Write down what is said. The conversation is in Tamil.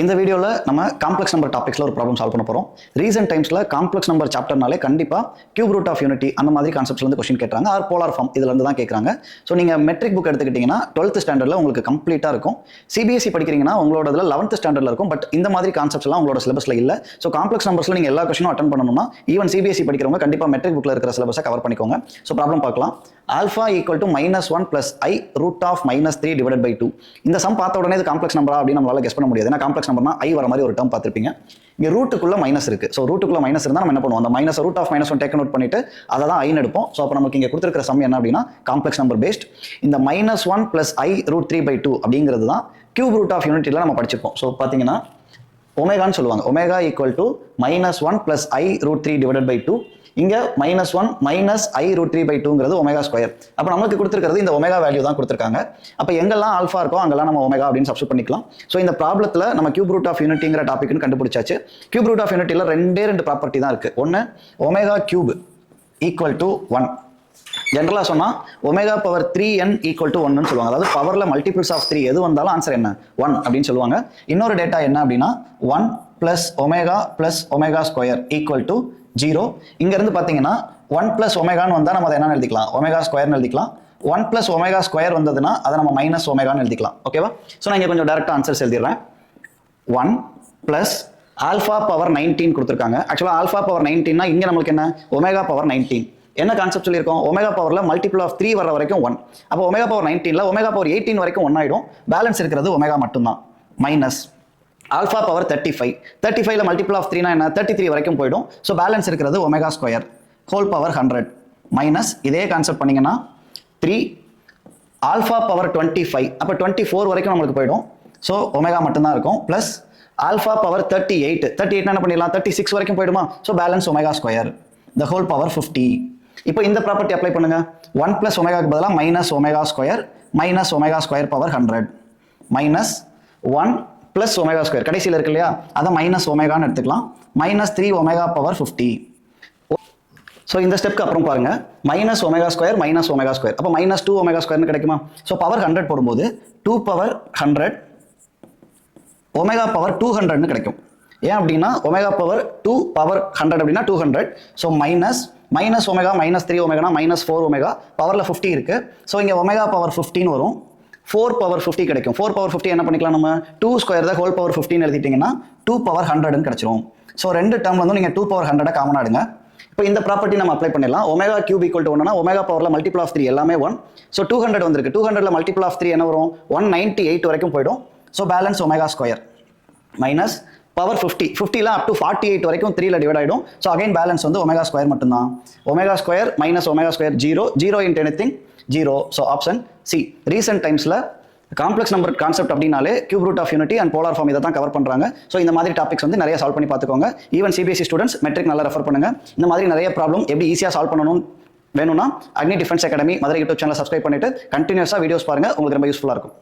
இந்த வீடியோவில் நம்ம காம்ப்ளெக்ஸ் நம்பர் டாபிக்ஸில் ஒரு ப்ராப்ளம் சால்வ் பண்ண போகிறோம் ரீசெண்ட் டைம்ஸில் காம்ப்ளெக்ஸ் நம்பர் சாப்டர்னாலே கண்டிப்பாக கியூப் ரூட் ஆஃப் யூனிட்டி அந்த மாதிரி கான்செப்ட்ஸ்லேருந்து கொஸ்டின் கேட்குறாங்க ஆர் போலார் ஃபார்ம் இதுலேருந்து தான் கேட்குறாங்க. ஸோ நீங்கள் மெட்ரிக் புக் எடுத்துக்கிட்டிங்கன்னா டுவெல்த் ஸ்டாண்டர்டில் உங்களுக்கு கம்ப்ளீட்டாக இருக்கும். சிபிஎஸ்சி படிக்கிறீங்கன்னா உங்களோட இதில் லெவன்த் ஸ்டாண்டர்டில் இருக்கும். பட் இந்த மாதிரி கான்செப்ட்ஸ்லாம் உங்களோட சிலபஸில் இல்லை. ஸோ காம்ப்ளெக்ஸ் நம்பர்ஸில் நீங்கள் எல்லா கொஸ்டினும் அட்டன் பண்ணணும்னா ஈவன் சிபிஎஸ்சி படிக்கிறவங்க கண்டிப்பாக மெட்ரிக் புக்கில் இருக்கிற சிலபஸை கவர் பண்ணிக்கோங்க. ஸோ ப்ராப்ளம் பார்க்கலாம். Alpha equal to minus one plus i root of minus three divide by two இந்த சம் பார்த்த உடனே இது காம்ப்ளெக்ஸ் நம்பரா அப்படின்னு நம்மளால கெஸ் பண்ண முடியாது. ஏன்னா காம்ப்ளெக்ஸ் நம்பர்னா ஐ வர மாதிரி ஒரு டேர்ம் பார்த்துருப்பீங்க. இங்கே ரூட்டுக்குள்ளே மைனஸ் இருக்கு. ஸோ ரூட்டுக்குள்ள மைனஸ் இருந்தால் நம்ம என்ன பண்ணுவோம்? அந்த minus root of minus one take note பண்ணிட்டு அதை தான் ஐன்னு எடுப்போம். ஸோ அப்போ நமக்கு இங்கே கொடுத்துருக்கிற சம் என்ன அப்படின்னா காம்ப்ளெக்ஸ் நம்பர் பேஸ்ட் இந்த minus one plus i root three by two அப்படிங்கிறது தான் கியூப் ரூட் ஆஃப் யூனிட்டியில் நம்ம படிச்சிருப்போம். ஸோ பார்த்தீங்கன்னா ஒமேகான்னு சொல்லுவாங்க. Omega equal to minus one plus i root three divided by two இங்க minus one minus i root three by டூங்கிறது omega square அப்போ நமக்கு கொடுத்துருக்கிறது இந்த ஒமேகா வேல்யூ தான் கொடுத்துருக்காங்க. அப்போ எங்கெல்லாம் ஆல்ஃபா இருக்கோ அங்கெல்லாம் நம்ம ஒமேகா அப்படின்னு சப்ஸ்ட் பண்ணிக்கலாம். ஸோ இந்த ப்ராப்ளத்தில் நம்ம கியூப் ரூட் ஆஃப் யூனிட்டிங்கிற டாபிக்னு கண்டுபிடிச்சாச்சு. கியூப் ரூட் ஆஃப் யூனிட்டியில் ரெண்டே ரெண்டு ப்ராப்பர்ட்டி தான் இருக்கு. ஒன்று omega cube equal to one ஜென்ரலாக சொன்னால் omega power three n equal to ஒன்னு சொல்லுவாங்க. அதாவது பவரில் மல்டிபிள்ஸ் ஆஃப் த்ரீ எது வந்தாலும் ஆன்சர் என்ன? ஒன் அப்படின்னு சொல்லுவாங்க. இன்னொரு டேட்டா என்ன அப்படின்னா one plus omega plus omega square equal to zero இங்கேருந்து பார்த்தீங்கன்னா ஒன் ப்ளஸ் ஒமேகான்னு வந்தால் நம்ம அதை என்ன எழுதிக்கலாம்? ஒமேகா ஸ்கொயர்னு எழுதிக்கலாம். ஒன் ப்ளஸ் ஒமேகா ஸ்கொயர் வந்ததுன்னா அதை நம்ம மைனஸ் ஒமேகான்னு எழுதிக்கலாம். ஓகேவா ஸோ நான் இங்கே கொஞ்சம் டேரெக்டாக answers எழுதிடுறேன். One plus alpha power nineteen கொடுத்துருக்காங்க. ஆக்சுவலாக ஆல்ஃபா பவர் நைன்டீன்னா இங்கே நம்மளுக்கு என்ன? ஒமேகா பவர் நைன்டீன் என்ன கான்செப்ட் சொல்லியிருக்கோம்? ஒமேகா பவரில் மல்டிபிள் ஆஃப் த்ரீ வர வரைக்கும் ஒன் அப்போ ஒமேகா பவர் நைன்டீனில் ஒமேகா பவர் எயிட்டீன் வரைக்கும் ஒன் ஆகிடும் பேலன்ஸ் இருக்கிறது ஒமேகா மட்டும்தான். Minus alpha power thirty five thirty ஃபைவ்ல மல்டிபிள் ஆஃப் த்ரீனா என்ன? தேர்ட்டி த்ரீ வரைக்கும் போயிடும். ஸோ பேலன்ஸ் இருக்கிறது omega square whole power hundred minus இதே கான்செப்ட் பண்ணீங்கன்னா three alpha power twenty five அப்போ டுவெண்ட்டி ஃபோர் வரைக்கும் நம்மளுக்கு போயிடும். ஸோ ஒமேகா மட்டும்தான் இருக்கும். Plus alpha power thirty eight thirty eight என்ன பண்ணிடலாம்? தேர்ட்டி சிக்ஸ் வரைக்கும் போயிடுமா? So balance omega square the whole power fifty இப்போ இந்த ப்ராப்பர்ட்டி அப்ளை பண்ணுங்க. ஒன் ப்ளஸ் ஒமேகாக்கு பதிலாக minus omega square minus omega square power hundred minus one plus omega square கடைசியில் இருக்கு இல்லையா? அதை மைனஸ் ஒமேகான்னு எடுத்துக்கலாம். Minus three omega power fifty so இந்த ஸ்டெப்க்கு அப்புறம் பாருங்க. Minus omega square minus omega square அப்போ மைனஸ் டூ ஒமேகா ஸ்கொயர்னு கிடைக்குமா? ஸோ பவர் ஹண்ட்ரட் போடும்போது two power hundred omega power two ஹண்ட்ரட்னு கிடைக்கும். ஏன் அப்படின்னா omega power two power hundred அப்படின்னா two hundred so minus minus omega minus three ஒமேகானா minus four omega பவரில் ஃபிஃப்டி இருக்குது ஸோ இங்கே ஒமேகா பவர் ஃபிஃப்டின்னு வரும். ஃபோர் பவர் ஃபிஃப்டி கிடைக்கும். ஃபோர் பவர் ஃபிஃப்டி என்ன பண்ணிக்கலாம் நம்ம? டூ ஸ்கொயர் தான் ஹோல் பவர் ஃபிஃப்டின்னு எழுதிட்டிங்கன்னா டூ பவர் ஹண்ட்ரட்னு கிடச்சிரும். ஸோ ரெண்டு டேர்ம் வந்து நீங்கள் டூ பவர் ஹண்ட்ரட் காமன் ஆடுங்க இப்போ இந்த ப்ராப்பர்ட்டி நம்ம அப்ளை பண்ணிடலாம். ஒமேகா கியூப் ஈக்குவல் டு ஒன்னா ஒமேகா பவரில் மல்டிபிள் ஆஃப் த்ரீ எல்லாமே ஒன் ஸோ டூ ஹண்ட்ரட் வந்திருக்கு. டூ ஹண்ட்ரட்ல மல்டிபிள் ஆஃப் த்ரீ என்ன வரும்? ஒன் நைன்ட்டி எயிட் வரைக்கும் போயிடும். So balance omega square minus power fifty ஃபிஃப்டிலாம் up to forty eight வரைக்கும் த்ரீல டிவைட் ஆகிடும் ஸோ அகைன் பேலன்ஸ் வந்து ஒமேகா ஸ்கொயர் மட்டும்தான். Omega square minus omega square zero zero into anything zero so option C recent டைம்ஸில் காம்ப்ளெக்ஸ் நம்பர் கான்செப்ட் அப்படின்னாலே cube root of unity and polar form இதை தான் கவர் பண்ணுறாங்க ஸோ இந்த மாதிரி டாபிக்ஸ் வந்து நிறைய சால்வ் பண்ணி பார்த்துக்கோங்க. ஈவன் சிபிஎஸ்சி ஸ்டூடெண்ட்ஸ் மெட்ரிக் நல்லா ரெஃபர் பண்ணுங்க. இந்த மாதிரி நிறைய ப்ராப்ளம் எப்படி ஈஸியாக சால்வ் பண்ணணும் வேணும்னா Agni defence academy Madurai YouTube channel subscribe பண்ணிட்டு கண்டினியூஸாக வீடியோஸ் பாருங்கள் உங்களுக்கு ரொம்ப யூஸ்ஃபுல்லாக இருக்கும்.